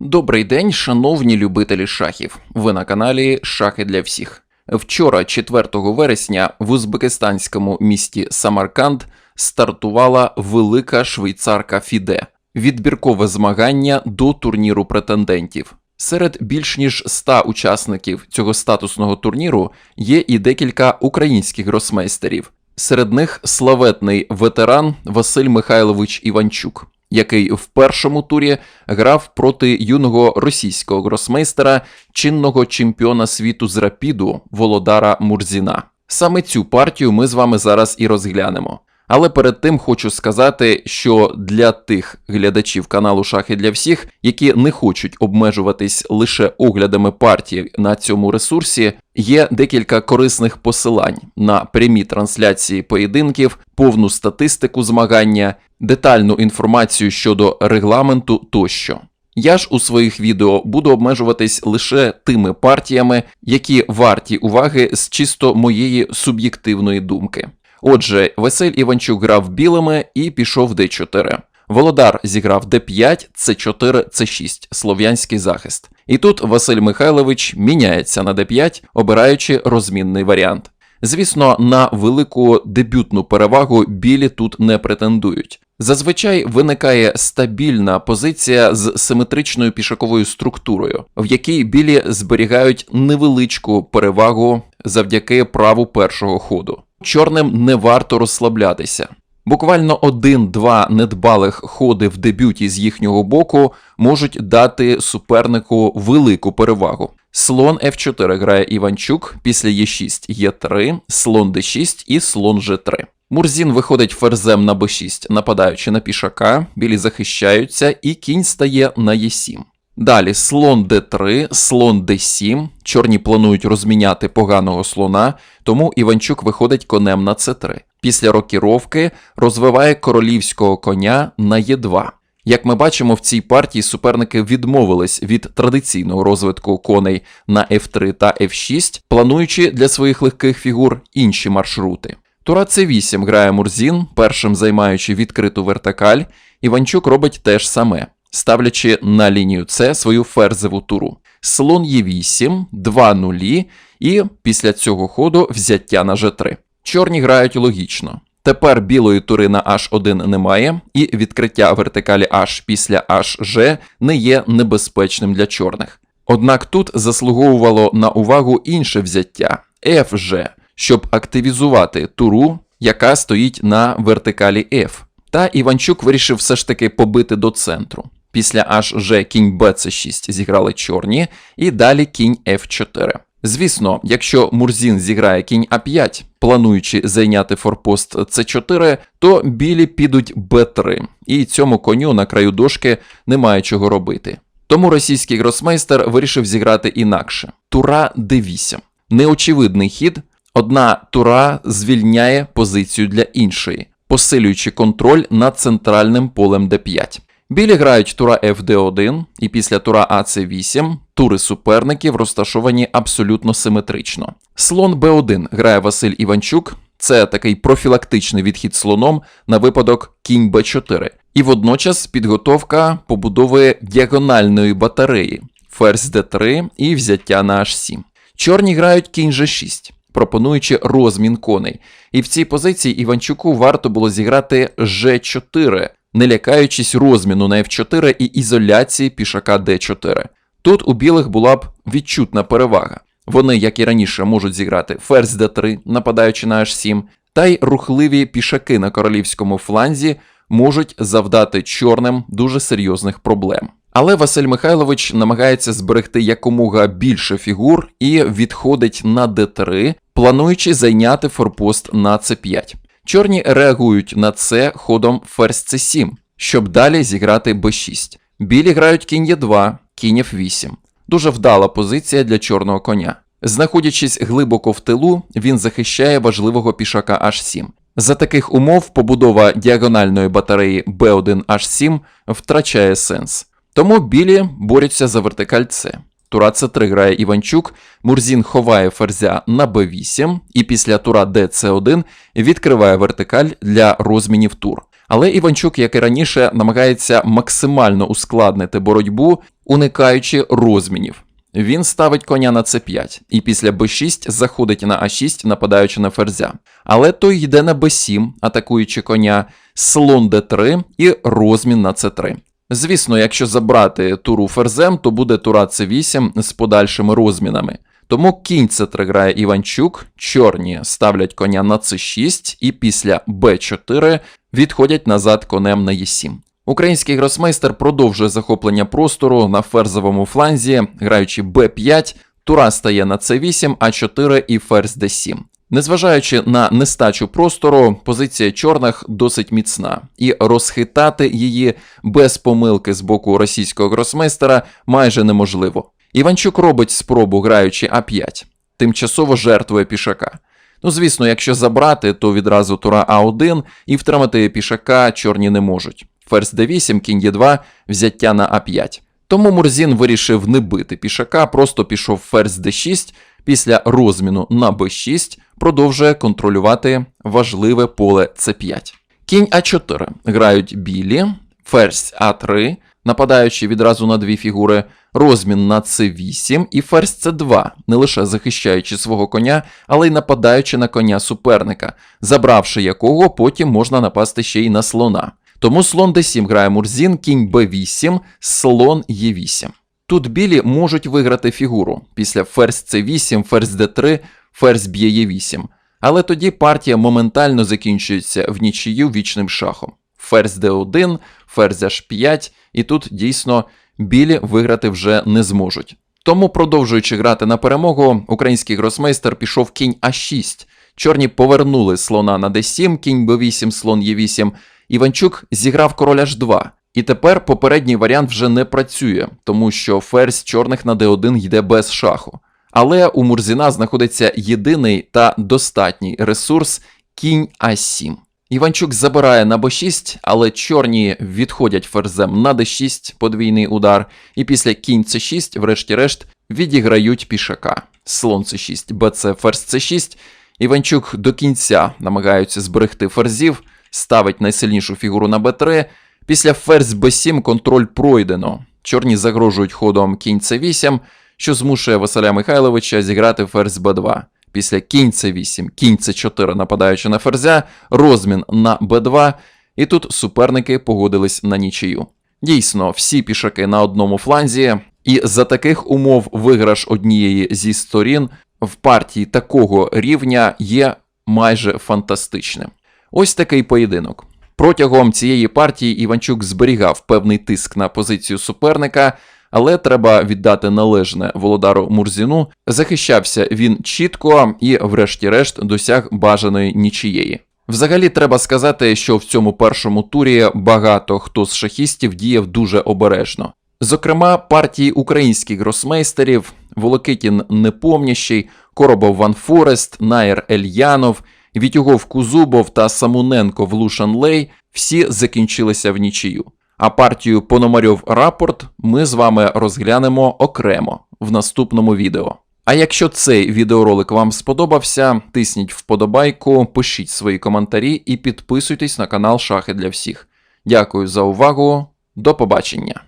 Добрий день, шановні любителі шахів. Ви на каналі Шахи для всіх. Вчора, 4 вересня, в узбекистанському місті Самарканд стартувала велика швейцарка Фіде відбіркове змагання до турніру претендентів. Серед більш ніж 100 учасників цього статусного турніру є і декілька українських гросмейстерів. Серед них славетний ветеран Василь Михайлович Іванчук, який в першому турі грав проти юного російського гросмейстера, чинного чемпіона світу з рапіду Володара Мурзіна. Саме цю партію ми з вами зараз і розглянемо. Але перед тим хочу сказати, що для тих глядачів каналу Шахи для всіх, які не хочуть обмежуватись лише оглядами партій на цьому ресурсі, є декілька корисних посилань на прямі трансляції поєдинків, повну статистику змагання, детальну інформацію щодо регламенту тощо. Я ж у своїх відео буду обмежуватись лише тими партіями, які варті уваги з чисто моєї суб'єктивної думки. Отже, Василь Іванчук грав білими і пішов d4. Володар зіграв d5, c4, c6, слов'янський захист. І тут Василь Михайлович міняється на d5, обираючи розмінний варіант. Звісно, на велику дебютну перевагу білі тут не претендують. Зазвичай виникає стабільна позиція з симетричною пішаковою структурою, в якій білі зберігають невеличку перевагу завдяки праву першого ходу. Чорним не варто розслаблятися. Буквально один-два недбалих ходи в дебюті з їхнього боку можуть дати супернику велику перевагу. Слон F4 грає Іванчук, після Е6 Е3, слон d6 і слон G3. Мурзін виходить ферзем на b6, нападаючи на пішака, білі захищаються, і кінь стає на Е7. Далі слон d3, слон d7. Чорні планують розміняти поганого слона, тому Іванчук виходить конем на c3. Після рокіровки розвиває королівського коня на e2. Як ми бачимо, в цій партії суперники відмовились від традиційного розвитку коней на f3 та f6, плануючи для своїх легких фігур інші маршрути. Тура c8 грає Мурзін, першим займаючи відкриту вертикаль, Іванчук робить те ж саме ставлячи на лінію С свою ферзеву туру. Слон Е8, 2 нулі, і після цього ходу взяття на G3. Чорні грають логічно. Тепер білої тури на H1 немає, і відкриття вертикалі H після HG не є небезпечним для чорних. Однак тут заслуговувало на увагу інше взяття FG, щоб активізувати туру, яка стоїть на вертикалі F. Та Іванчук вирішив все ж таки побити до центру. Після HG кінь BC6 зіграли чорні, і далі кінь F4. Звісно, якщо Мурзін зіграє кінь А5, плануючи зайняти форпост С4, то білі підуть Б3, і цьому коню на краю дошки немає чого робити. Тому російський гросмейстер вирішив зіграти інакше: Тура Д8. Неочевидний хід, одна тура звільняє позицію для іншої, посилюючи контроль над центральним полем Д5. Білі грають тура FD1 і після тура AC8 тури суперників розташовані абсолютно симетрично. Слон B1 грає Василь Іванчук, це такий профілактичний відхід слоном на випадок кінь Б4. І водночас підготовка побудови діагональної батареї, ферзь d3 і взяття на H7. Чорні грають кінь G6, пропонуючи розмін коней. І в цій позиції Іванчуку варто було зіграти G4, не лякаючись розміну на F4 і ізоляції пішака D4. Тут у білих була б відчутна перевага. Вони, як і раніше, можуть зіграти ферзь d3, нападаючи на H7, та й рухливі пішаки на королівському фланзі можуть завдати чорним дуже серйозних проблем. Але Василь Михайлович намагається зберегти якомога більше фігур і відходить на d3, плануючи зайняти форпост на c5. Чорні реагують на це ходом ферзь c7, щоб далі зіграти b6. Білі грають кінь e2, кінь f8. Дуже вдала позиція для чорного коня. Знаходячись глибоко в тилу, він захищає важливого пішака h7. За таких умов побудова діагональної батареї B1H7 втрачає сенс. Тому білі борються за вертикаль С. Тура С3 грає Іванчук, Мурзін ховає ферзя на Б8 і після тура ДЦ1 відкриває вертикаль для розмінів тур. Але Іванчук, як і раніше, намагається максимально ускладнити боротьбу уникаючи розмінів. Він ставить коня на c5 і після b6 заходить на a6, нападаючи на ферзя. Але той йде на b7, атакуючи коня, слон d3 і розмін на c3. Звісно, якщо забрати туру ферзем, то буде тура c8 з подальшими розмінами. Тому кінь c3 грає Іванчук, чорні ставлять коня на c6 і після b4 відходять назад конем на e7. Український гросмейстер продовжує захоплення простору на ферзовому фланзі, граючи b5, тура стає на c8, а4 і ферзь d7. Незважаючи на нестачу простору, позиція чорних досить міцна, і розхитати її без помилки з боку російського гросмейстера майже неможливо. Іванчук робить спробу, граючи А5, тимчасово жертвує пішака. Ну, звісно, якщо забрати, то відразу тура А1 і втримати пішака чорні не можуть. Ферзь d8, кінь Е2, взяття на А5. Тому Мурзін вирішив не бити пішака, просто пішов ферзь d6, після розміну на b6 продовжує контролювати важливе поле c5. Кінь А4 грають білі, ферзь А3, нападаючи відразу на дві фігури, розмін на c8 і ферзь c2, не лише захищаючи свого коня, але й нападаючи на коня суперника, забравши якого потім можна напасти ще й на слона. Тому слон d7 грає Мурзін, кінь b8, слон e8. Тут білі можуть виграти фігуру після ферзь c8, ферзь d3, ферзь б'є e8. Але тоді партія моментально закінчується в нічию вічним шахом. Ферзь d1, ферзь h5, і тут дійсно білі виграти вже не зможуть. Тому, продовжуючи грати на перемогу, український гросмейстер пішов кінь а6. Чорні повернули слона на d7, кінь b8, слон e8. Іванчук зіграв король h2. І тепер попередній варіант вже не працює, тому що ферзь чорних на d1 йде без шаху. Але у Мурзіна знаходиться єдиний та достатній ресурс кінь А7. Іванчук забирає на b6, але чорні відходять ферзем на d6, подвійний удар, і після кінь c6, врешті-решт, відіграють пішака. Слон c6, bc, ферзь c6. Іванчук до кінця намагаються зберегти ферзів, ставить найсильнішу фігуру на b3. Після ферзь b7 контроль пройдено. Чорні загрожують ходом кінь c8, що змушує Василя Михайловича зіграти ферзь b2. Після кінь c8, кінь c4, нападаючи на ферзя, розмін на b2, і тут суперники погодились на нічию. Дійсно, всі пішаки на одному фланзі, і за таких умов виграш однієї зі сторін в партії такого рівня є майже фантастичним. Ось такий поєдинок. Протягом цієї партії Іванчук зберігав певний тиск на позицію суперника, але треба віддати належне Володару Мурзіну. Захищався він чітко і, врешті-решт, досяг бажаної нічієї. Взагалі, треба сказати, що в цьому першому турі багато хто з шахістів діяв дуже обережно. Зокрема, партії українських гросмейстерів, Волокитін Непомнящий, Коробов Ван Форест, Найер Ельянов, Вітюгов Кузубов та Самуненко Влушан Лей всі закінчилися в нічию. А партію Пономарьов Рапорт ми з вами розглянемо окремо в наступному відео. А якщо цей відеоролик вам сподобався, тисніть вподобайку, пишіть свої коментарі і підписуйтесь на канал Шахи для всіх. Дякую за увагу, до побачення!